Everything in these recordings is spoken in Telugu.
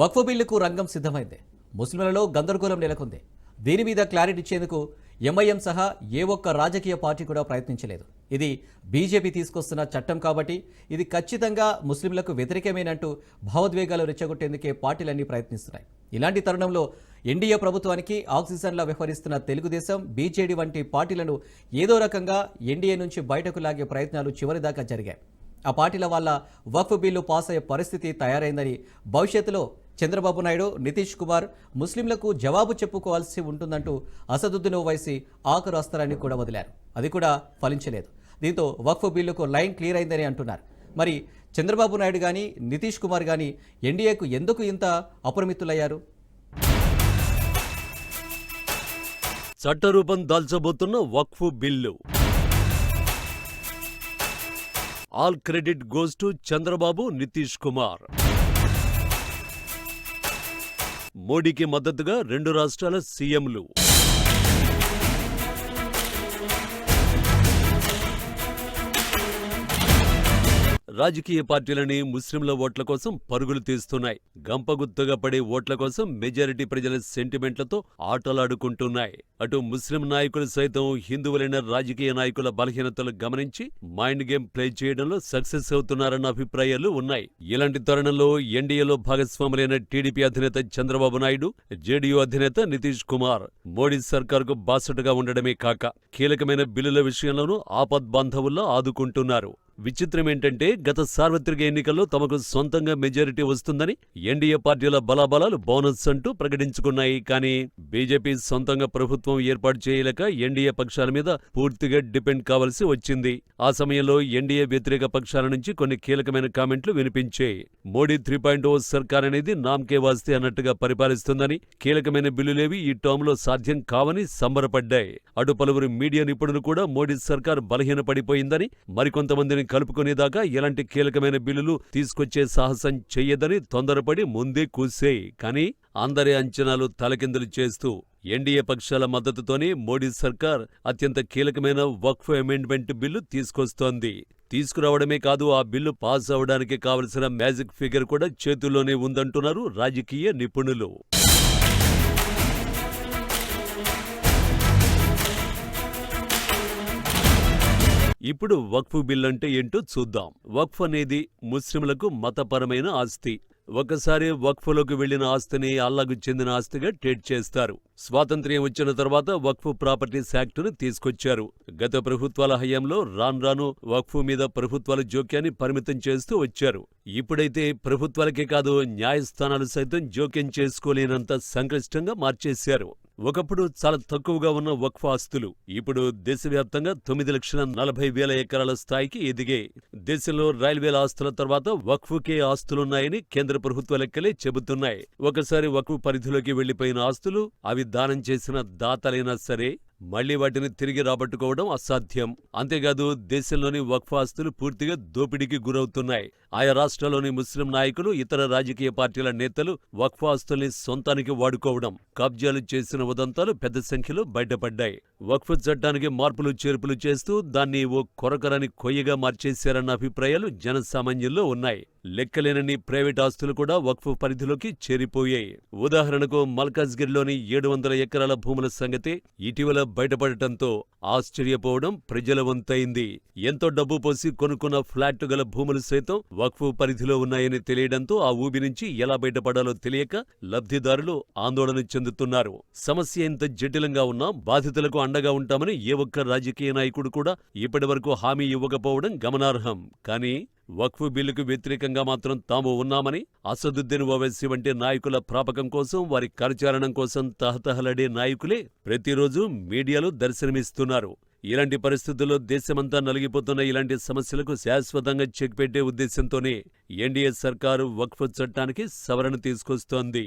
వక్ఫ్ బిల్లుకు రంగం సిద్ధమైంది. ముస్లింలలో గందరగోళం నెలకొంది. దీని మీద క్లారిటీ ఇచ్చేందుకు ఎంఐఎం సహా ఏ ఒక్క రాజకీయ పార్టీ కూడా ప్రయత్నించలేదు. ఇది బీజేపీ తీసుకొస్తున్న చట్టం కాబట్టి ఇది ఖచ్చితంగా ముస్లింలకు వ్యతిరేకమేనంటూ భావోద్వేగాలు రెచ్చగొట్టేందుకే పార్టీలన్నీ ప్రయత్నిస్తున్నాయి. ఇలాంటి తరుణంలో ఎన్డీఏ ప్రభుత్వానికి ఆక్సిజన్లా వ్యవహరిస్తున్న తెలుగుదేశం బీజేడీ వంటి పార్టీలను ఏదో రకంగా ఎన్డీఏ నుంచి బయటకు లాగే ప్రయత్నాలు చివరిదాకా జరిగాయి. ఆ పార్టీల వల్ల వక్ఫ్ బిల్లు పాస్ అయ్యే పరిస్థితి తయారైందని భవిష్యత్తులో చంద్రబాబు నాయుడు నితీష్ కుమార్ ముస్లింలకు జవాబు చెప్పుకోవాల్సి ఉంటుందంటూ అసదుద్దీన్ ఓవైసీ ఆఖరు అస్త్రాన్ని కూడా వదిలారు. అది కూడా ఫలించలేదు. దీంతో వక్ఫ్ బిల్లుకు లైన్ క్లియర్ అయిందని అంటున్నారు. మరి చంద్రబాబు నాయుడు కానీ నితీష్ కుమార్ కానీ ఎన్డీఏకు ఎందుకు ఇంత అప్రమిత్తులయ్యారు చట్టరూపం దాల్చబోతున్న Waqf bill. All credit goes to Chandrababu Nitish Kumar. మోడీకి మద్దతుగా రెండు రాష్ట్రాల సీఎంలు. రాజకీయ పార్టీలని ముస్లింల ఓట్ల కోసం పరుగులు తీస్తున్నాయి. గంపగుత్తగా పడే ఓట్ల కోసం మెజారిటీ ప్రజల సెంటిమెంట్లతో ఆటలాడుకుంటున్నాయి. అటు ముస్లిం నాయకులు సైతం హిందువులైన రాజకీయ నాయకుల బలహీనతలు గమనించి మైండ్ గేమ్ ప్లే చేయడంలో సక్సెస్ అవుతున్నారన్న అభిప్రాయాలు ఉన్నాయి. ఇలాంటి తరుణంలో ఎన్డీఏలో భాగస్వాములైన టీడీపీ అధినేత చంద్రబాబు నాయుడు జేడీయూ అధినేత నితీష్ కుమార్ మోడీ సర్కార్కు బాసటగా ఉండడమే కాక కీలకమైన బిల్లుల విషయంలోనూ ఆపద్బాంధవుల్లో ఆదుకుంటున్నారు. విచిత్రం ఏంటంటే గత సార్వత్రిక ఎన్నికల్లో తమకు సొంతంగా మెజారిటీ వస్తుందని ఎన్డీఏ పార్టీల బలాబలాలు బోనస్ అంటూ ప్రకటించుకున్నాయి. కానీ బీజేపీ సొంతంగా ప్రభుత్వం ఏర్పాటు చేయలేక ఎన్డీఏ పక్షాల మీద పూర్తిగా డిపెండ్ కావలసి వచ్చింది. ఆ సమయంలో ఎన్డీఏ వ్యతిరేక పక్షాల నుంచి కొన్ని కీలకమైన కామెంట్లు వినిపించాయి. మోడీ త్రీ పాయింట్ ఓ సర్కార్ అనేది నామ్కే వాస్తే అన్నట్టుగా పరిపాలిస్తుందని కీలకమైన బిల్లులేవి ఈ టర్మ్లో సాధ్యం కావని సంబరపడ్డాయి. అటు పలువురు మీడియా నిపుణులు కూడా మోడీ సర్కార్ బలహీనపడిపోయిందని మరికొంతమందిని కలుపుకునేదాకా ఎలాంటి కీలకమైన బిల్లులు తీసుకొచ్చే సాహసం చెయ్యదని తొందరపడి ముందే కూసేయి. కానీ అందరి అంచనాలు తలకిందులు చేస్తూ ఎన్డీఏ పక్షాల మద్దతుతోనే మోడీ సర్కార్ అత్యంత కీలకమైన వక్ఫ్ అమెండ్మెంట్ బిల్లు తీసుకొస్తోంది. తీసుకురావడమే కాదు ఆ బిల్లు పాస్ అవడానికి కావలసిన మ్యాజిక్ ఫిగర్ కూడా చేతుల్లోనే ఉందంటున్నారు రాజకీయ నిపుణులు. ఇప్పుడు వక్ఫ్ బిల్ అంటే ఏంటో చూద్దాం. వక్ఫ్ అనేది ముస్లింలకు మతపరమైన ఆస్తి. ఒకసారి వక్ఫ్లోకి వెళ్ళిన ఆస్తిని అల్లాకు చెందిన ఆస్తిగా ట్రీట్ చేస్తారు. స్వాతంత్ర్యం వచ్చిన తర్వాత వక్ఫ్ ప్రాపర్టీస్ యాక్టును తీసుకొచ్చారు. గత ప్రభుత్వాల హయాంలో రాను రాను వక్ఫ్ మీద ప్రభుత్వాల జోక్యాన్ని పరిమితం చేస్తూ వచ్చారు. ఇప్పుడైతే ప్రభుత్వాలకే కాదు న్యాయస్థానాలు సైతం జోక్యం చేసుకోలేనంత సంక్లిష్టంగా మార్చేశారు. ఒకప్పుడు చాలా తక్కువగా ఉన్న వక్ఫ్ ఆస్తులు ఇప్పుడు దేశవ్యాప్తంగా తొమ్మిది లక్షల నలభై వేల ఎకరాల స్థాయికి ఎదిగే. దేశంలో రైల్వేల ఆస్తుల తర్వాత వక్ఫ్కే ఆస్తులున్నాయని కేంద్ర ప్రభుత్వ లెక్కలే చెబుతున్నాయి. ఒకసారి వక్ఫ్ పరిధిలోకి వెళ్ళిపోయిన ఆస్తులు అవి దానం చేసిన దాతలైనా సరే మళ్ళీ వాటిని తిరిగి రాబట్టుకోవడం అసాధ్యం. అంతేకాదు దేశంలోని వక్ఫ్ ఆస్తులు పూర్తిగా దోపిడీకి గురవుతున్నాయి. ఆయా రాష్ట్రాల్లోని ముస్లిం నాయకులు ఇతర రాజకీయ పార్టీల నేతలు వక్ఫాస్తుల్ని సొంతానికి వాడుకోవడం కబ్జాలు చేసిన ఉదంతాలు పెద్ద సంఖ్యలో బయటపడ్డాయి. వక్ఫ్ చట్టానికి మార్పులు చేర్పులు చేస్తూ దాన్ని ఓ కొరకరని కొయ్యగా మార్చేశారన్న అభిప్రాయాలు జనసామాన్యుల్లో ఉన్నాయి. లెక్కలేనన్ని ప్రైవేట్ ఆస్తులు కూడా వక్ఫ్ పరిధిలోకి చేరిపోయాయి. ఉదాహరణకు మల్కాజ్గిరిలోని ఏడు వందల ఎకరాల భూముల సంగతే ఇటీవల బయటపడటంతో ఆశ్చర్యపోవడం ప్రజల వంతైంది. ఎంతో డబ్బు పోసి కొనుక్కున్న ఫ్లాట్ గల భూములు సైతం వక్ఫ్ పరిధిలో ఉన్నాయని తెలియడంతో ఆ ఊబి నుంచి ఎలా బయటపడాలో తెలియక లబ్ధిదారులు ఆందోళన చెందుతున్నారు. సమస్య ఎంత జటిలంగా ఉన్నా బాధితులకు అండగా ఉంటామని ఏ ఒక్క రాజకీయ నాయకుడు కూడా ఇప్పటివరకు హామీ ఇవ్వకపోవడం గమనార్హం. కానీ వక్ఫ్ బిల్లుకు వ్యతిరేకంగా మాత్రం తాము ఉన్నామని అసదుద్దీన్ ఓవైసీ వంటి నాయకుల ప్రాపకం కోసం వారి కరచాలనం కోసం తహతహలడే నాయకులే ప్రతిరోజు మీడియాలో దర్శనమిస్తున్నారు. ఇలాంటి పరిస్థితుల్లో దేశమంతా నలిగిపోతున్న ఇలాంటి సమస్యలకు శాశ్వతంగా చెక్ పెట్టే ఉద్దేశంతోనే ఎన్డీఏ సర్కారు వక్ఫ్ చట్టానికి సవరణ తీసుకొస్తోంది.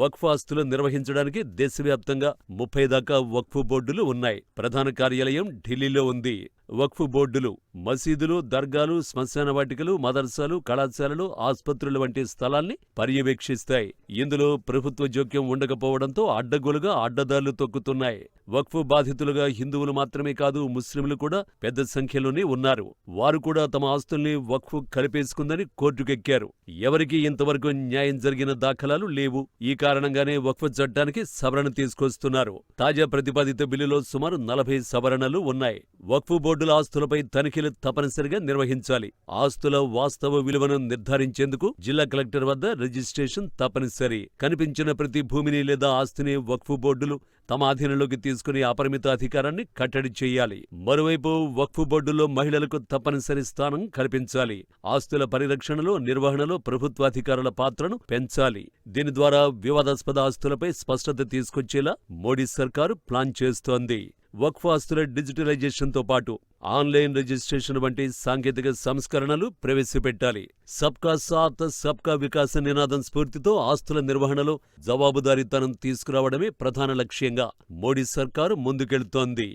వక్ఫ్ ఆస్తులు నిర్వహించడానికి దేశవ్యాప్తంగా ముప్పై దాకా వక్ఫ్ బోర్డులు ఉన్నాయి. ప్రధాన కార్యాలయం ఢిల్లీలో ఉంది. వక్ఫ్ బోర్డులు మసీదులు దర్గాలు శ్మశాన వాటికలు మదర్సాలు కళాశాలలు ఆసుపత్రులు వంటి స్థలాల్ని పర్యవేక్షిస్తాయి. ఇందులో ప్రభుత్వ జోక్యం ఉండకపోవడంతో అడ్డగోలుగా అడ్డదారులు తొక్కుతున్నాయి. వక్ఫ్ బాధితులుగా హిందువులు మాత్రమే కాదు ముస్లింలు కూడా పెద్ద సంఖ్యలోనే ఉన్నారు. వారు కూడా తమ ఆస్తుల్ని వక్ఫ్ కలిపేసుకుందని కోర్టుకెక్కారు. ఎవరికీ ఇంతవరకు న్యాయం జరిగిన దాఖలాలు లేవు. ఈ కారణంగానే వక్ఫ్ చట్టానికి సవరణ తీసుకొస్తున్నారు. తాజా ప్రతిపాదిత బిల్లులో సుమారు నలభై సవరణలు ఉన్నాయి. వక్ఫ్ బోర్డు బోర్డుల ఆస్తులపై తనిఖీలు తప్పనిసరిగా నిర్వహించాలి. ఆస్తుల వాస్తవ విలువను నిర్ధారించేందుకు జిల్లా కలెక్టర్ వద్ద రిజిస్ట్రేషన్ తప్పనిసరి. కనిపించిన ప్రతి భూమిని లేదా ఆస్తిని వక్ఫ్ బోర్డులు తమ అధీనంలోకి తీసుకుని అపరిమిత అధికారాన్ని కట్టడి చేయాలి. మరోవైపు వక్ఫ్ బోర్డులో మహిళలకు తప్పనిసరి స్థానం కల్పించాలి. ఆస్తుల పరిరక్షణలో నిర్వహణలో ప్రభుత్వాధికారుల పాత్రను పెంచాలి. దీని ద్వారా వివాదాస్పద ఆస్తులపై స్పష్టత తీసుకొచ్చేలా మోడీ సర్కారు ప్లాన్ చేస్తోంది. వక్ఫాస్తుల డిజిటలైజేషన్తో పాటు ఆన్లైన్ రిజిస్ట్రేషన్ వంటి సాంకేతిక సంస్కరణలు ప్రవేశపెట్టాలి. సబ్కా సాత్ సబ్కా వికాస నినాదం స్ఫూర్తితో ఆస్తుల నిర్వహణలో జవాబుదారీతనం తీసుకురావడమే ప్రధాన లక్ష్యంగా మోడీ సర్కారు ముందుకెళ్తోంది.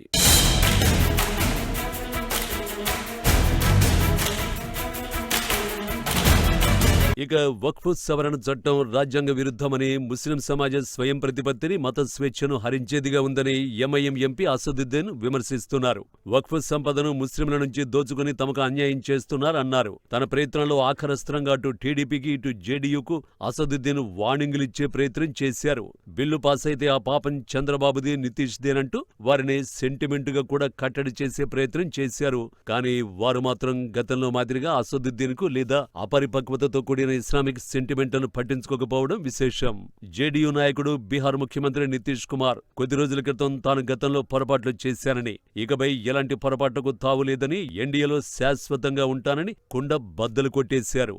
ఇక వక్ఫ్ సవరణ చట్టం రాజ్యాంగ విరుద్ధమని ముస్లిం సమాజ స్వయం ప్రతిపత్తిని మత స్వేచ్ఛను హరించేదిగా ఉందని ఎంఐఎం ఎంపీ అసదుద్దీన్ విమర్శిస్తున్నారు. వక్ఫ్ సంపదను ముస్లింల నుంచి దోచుకుని తమకు అన్యాయం చేస్తున్నారన్నారు తన ప్రయత్నంలో ఆఖరస్త్రంగా అటు టీడీపీకి ఇటు జేడీయూకు అసదుద్దీన్ వార్నింగులిచ్చే ప్రయత్నం చేశారు. బిల్లు పాస్ అయితే ఆ పాపం చంద్రబాబుది నితీష్ దేనంటూ వారిని సెంటిమెంటుగా కూడా కట్టడి చేసే ప్రయత్నం చేశారు. కానీ వారు మాత్రం గతంలో మాదిరిగా అసదుద్దీన్కు లేదా అపరిపక్వతతో కూడిన ఇస్లామిక్ సెంటిమెంట్లను పట్టించుకోకపోవడం విశేషం జేడీయూ నాయకుడు బీహార్ ముఖ్యమంత్రి నితీష్ కుమార్ కొద్ది రోజుల క్రితం తాను గతంలో పొరపాట్లు చేశానని ఇకపై ఎలాంటి పొరపాట్లకు తావులేదని ఎన్డీఏలో శాశ్వతంగా ఉంటానని కుండ బద్దలు కొట్టేశారు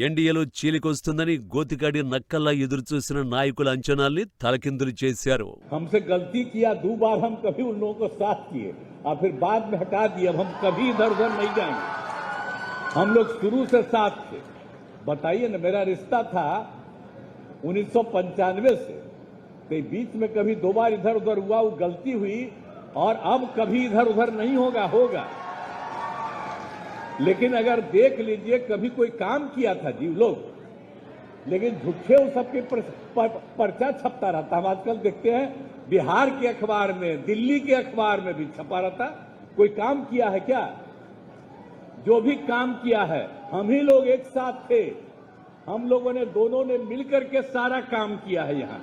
ఎన్డీఏలో చీలికొస్తుందని గోతికాడి నక్కల్లా ఎదురుచూసిన నాయకుల అంచనాల్ని తలకిందులు చేశారు हमसे गलती किया दो बार हम कभी उन लोगों को साथ किए और फिर बाद में हटा दिए अब हम कभी इधर उधर नहीं जाएंगे हम लोग शुरू से साथ थे बताइए ना मेरा रिश्ता था उन्नीस सौ पंचानवे से। तो बीच में कभी दो बार इधर उधर हुआ वो गलती हुई और अब कभी इधर उधर नहीं होगा होगा। लेकिन अगर देख लीजिए कभी कोई काम किया था जी लोग लेकिन झूठे वो सबके पर, पर, पर्चा छपता रहता हम आजकल देखते हैं बिहार के अखबार में दिल्ली के अखबार में भी छपा रहता कोई काम किया है क्या? जो भी काम किया है हम ही लोग एक साथ थे हम लोगों ने दोनों ने मिलकर के सारा काम किया है यहाँ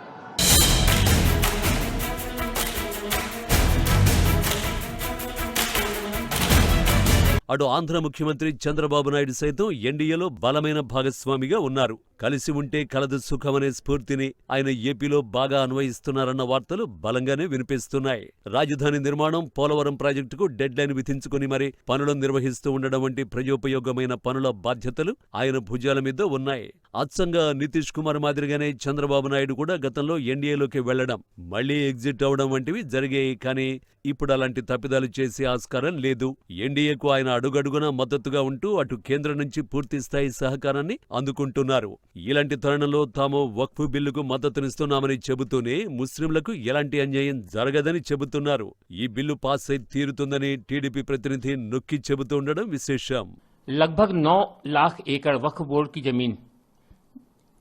అటు ఆంధ్ర ముఖ్యమంత్రి చంద్రబాబు నాయుడు సైతం ఎన్డీఏలో బలమైన భాగస్వామిగా ఉన్నారు కలిసి ఉంటే కలదు సుఖమనే స్ఫూర్తిని ఆయన ఏపీలో బాగా అన్వయిస్తున్నారన్న వార్తలు బలంగానే వినిపిస్తున్నాయి. రాజధాని నిర్మాణం పోలవరం ప్రాజెక్టుకు డెడ్ లైన్ విధించుకుని మరి పనులు నిర్వహిస్తూ ఉండడం వంటి ప్రజోపయోగమైన పనుల బాధ్యతలు ఆయన భుజాల మీద ఉన్నాయి. అచ్చంగా నితీష్ కుమార్ మాదిరిగానే చంద్రబాబు నాయుడు కూడా గతంలో ఎన్డీఏలోకి వెళ్ళడం మళ్ళీ ఎగ్జిట్ అవడం వంటివి జరిగాయి కానీ ఇప్పుడు అలాంటి తప్పిదాలు చేసే ఆస్కారం లేదు. ఎన్డీఏకు ఆయన అడుగడుగునా మద్దతుగా ఉంటూ అటు కేంద్రం నుంచి పూర్తి స్థాయి సహకారాన్ని అందుకుంటున్నారు. ఇలాంటి తరుణంలో తాము వక్ఫ్ బిల్లుకు మద్దతునిస్తున్నామని చెబుతూనే ముస్లింలకు ఎలాంటి అన్యాయం జరగదని చెబుతున్నారు ఈ బిల్లు పాస్ అయి తీరుతుందని టీడీపీ ప్రతినిధి నొక్కి చెబుతూ ఉండడం విశేషం लगभग 9 लाख एकड़ वक्फ बोर्ड की जमीन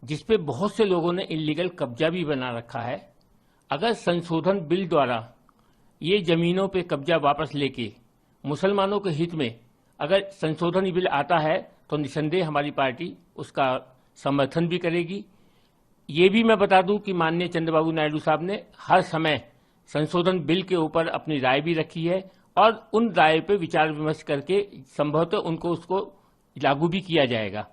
जिस पे बहुत से लोगों ने इलीगल कब्जा भी बना रखा है अगर संशोधन बिल द्वारा ये जमीनों पे कब्जा वापस लेके मुसलमानों के हित में अगर संशोधन बिल आता है तो निसंदेह हमारी पार्टी उसका समर्थन भी करेगी। ये भी मैं बता दूँ कि माननीय चंद्रबाबू नायडू साहब ने हर समय संशोधन बिल के ऊपर अपनी राय भी रखी है और उन राय पे विचार विमर्श करके संभवतः उनको उसको लागू भी किया जाएगा।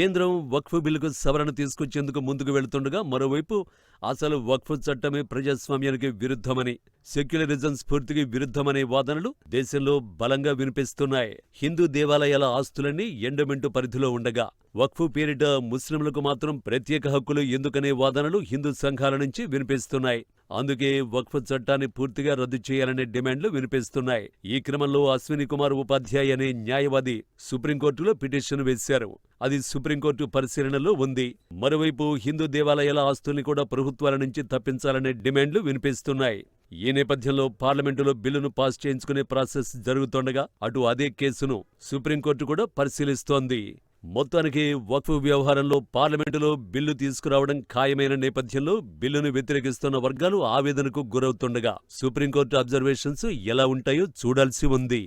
కేంద్రం వక్ఫ్ బిల్లుకు సవరణ తీసుకొచ్చేందుకు ముందుకు వెళుతుండగా మరోవైపు అసలు వక్ఫ్ చట్టమే ప్రజాస్వామ్యానికి విరుద్ధమని సెక్యులరిజం స్ఫూర్తికి విరుద్ధమనే వాదనలు దేశంలో బలంగా వినిపిస్తున్నాయి. హిందూ దేవాలయాల ఆస్తులన్నీ ఎండమెంటు పరిధిలో ఉండగా వక్ఫ్ పేరిట ముస్లింలకు మాత్రం ప్రత్యేక హక్కులు ఎందుకనే వాదనలు హిందూ సంఘాల నుంచి వినిపిస్తున్నాయి. అందుకే వక్ఫ్ చట్టాన్ని పూర్తిగా రద్దు చేయాలనే డిమాండ్లు వినిపిస్తున్నాయి. ఈ క్రమంలో అశ్విని కుమార్ ఉపాధ్యాయ్ అనే న్యాయవాది సుప్రీంకోర్టులో పిటిషన్ వేశారు. అది సుప్రీంకోర్టు పరిశీలనలో ఉంది. మరోవైపు హిందూ దేవాలయాల ఆస్తుల్ని కూడా ప్రభుత్వాల నుంచి తప్పించాలనే డిమాండ్లు వినిపిస్తున్నాయి. ఈ నేపథ్యంలో పార్లమెంటులో బిల్లును పాస్ చేయించుకునే ప్రాసెస్ జరుగుతుండగా అటు అదే కేసును సుప్రీంకోర్టు కూడా పరిశీలిస్తోంది. మొత్తానికి వక్ఫ్ వ్యవహారంలో పార్లమెంటులో బిల్లు తీసుకురావడం ఖాయమైన నేపథ్యంలో బిల్లును వ్యతిరేకిస్తున్న వర్గాలు ఆవేదనకు గురవుతుండగా సుప్రీంకోర్టు అబ్జర్వేషన్స్ ఎలా ఉంటాయో చూడాల్సి ఉంది.